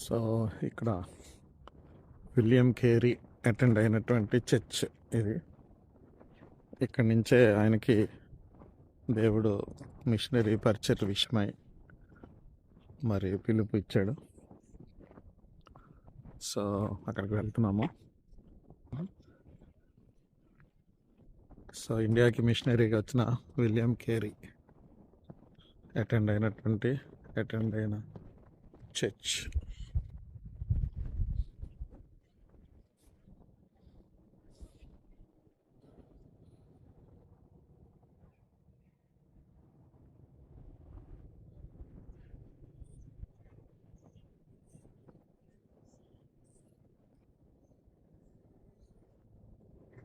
So ఇక్కడ William Carey attend అయినటువంటి church ఇది. ఇక్కడి నుంచే ఆయనకి దేవుడు మిషనరీ పరిచయ విషయమై మరి పిలుపు ఇచ్చాడు. సో అక్కడికి వెళ్తున్నాము. సో ఇండియాకి మిషనరీగా వచ్చిన విలియం కేరీ అటెండ్ అయినటువంటి అటెండ్ అయిన చర్చ్.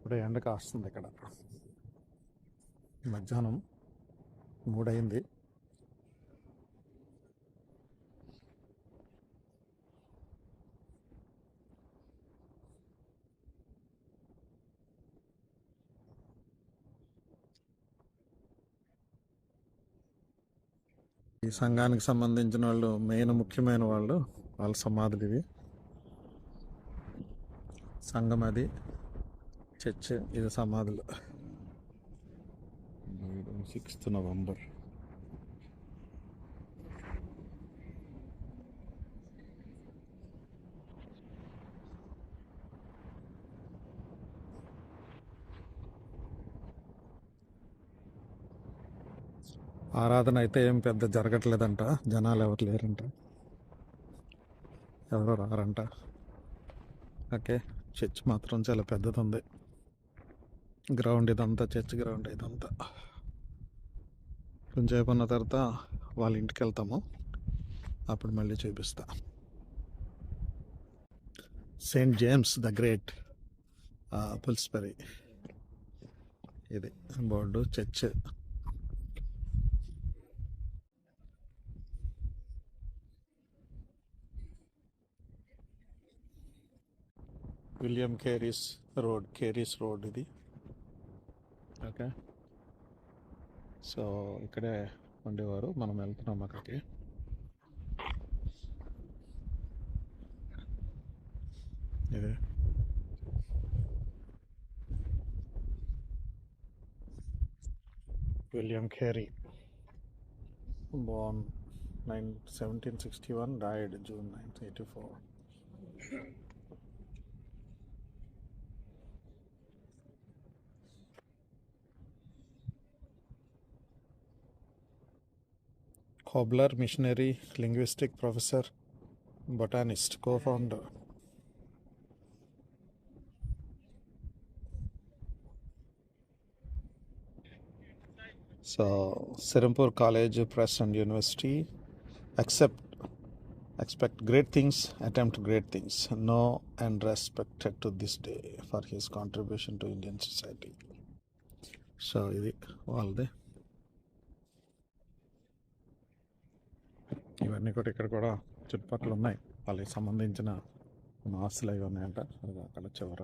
ఇప్పుడే ఎండ కాస్తుంది ఇక్కడ. మధ్యాహ్నం మూడైంది ఈ సంఘానికి సంబంధించిన వాళ్ళు మెయిన్ ముఖ్యమైన వాళ్ళు వాళ్ళ సమాధులు ఇవి. సంఘం అది. చర్చ్ ఇది సమాధులు. సిక్స్త్ నవంబర్ ఆరాధన అయితే ఏం పెద్ద జరగట్లేదంట. జనాలు ఎవరు లేరంట. ఎవరు రారంట. ఓకే చర్చ్ మాత్రం చాలా పెద్దది ఉంది. గ్రౌండ్ ఇదంతా చర్చ్ గ్రౌండ్ ఇదంతా. కొంచెంసేపు ఉన్న తర్వాత వాళ్ళ ఇంటికి వెళ్తాము. అప్పుడు మళ్ళీ చూపిస్తా. సెయింట్ జేమ్స్ ద గ్రేట్ పుల్స్పరి ఇది board church. William Carey's road Carey's road ఇది. ఓకే. సో ఇక్కడే ఉండేవారు. మనం వెళ్తున్నాం అక్కడికి. ఇది. William Carey born nine, 1761 died june 1984 Hobler, missionary, linguistic professor, botanist, co founder. So, Serampur College, Press and University accept, expect great things, attempt great things. Know and respected to this day for his contribution to Indian society. So, all there. ఇవన్నీ కూడా ఇక్కడ కూడా చుట్టుపక్కల ఉన్నాయి. వాళ్ళకి సంబంధించిన ఆస్తులు అవి ఉన్నాయంట. అది అక్కడ చివర.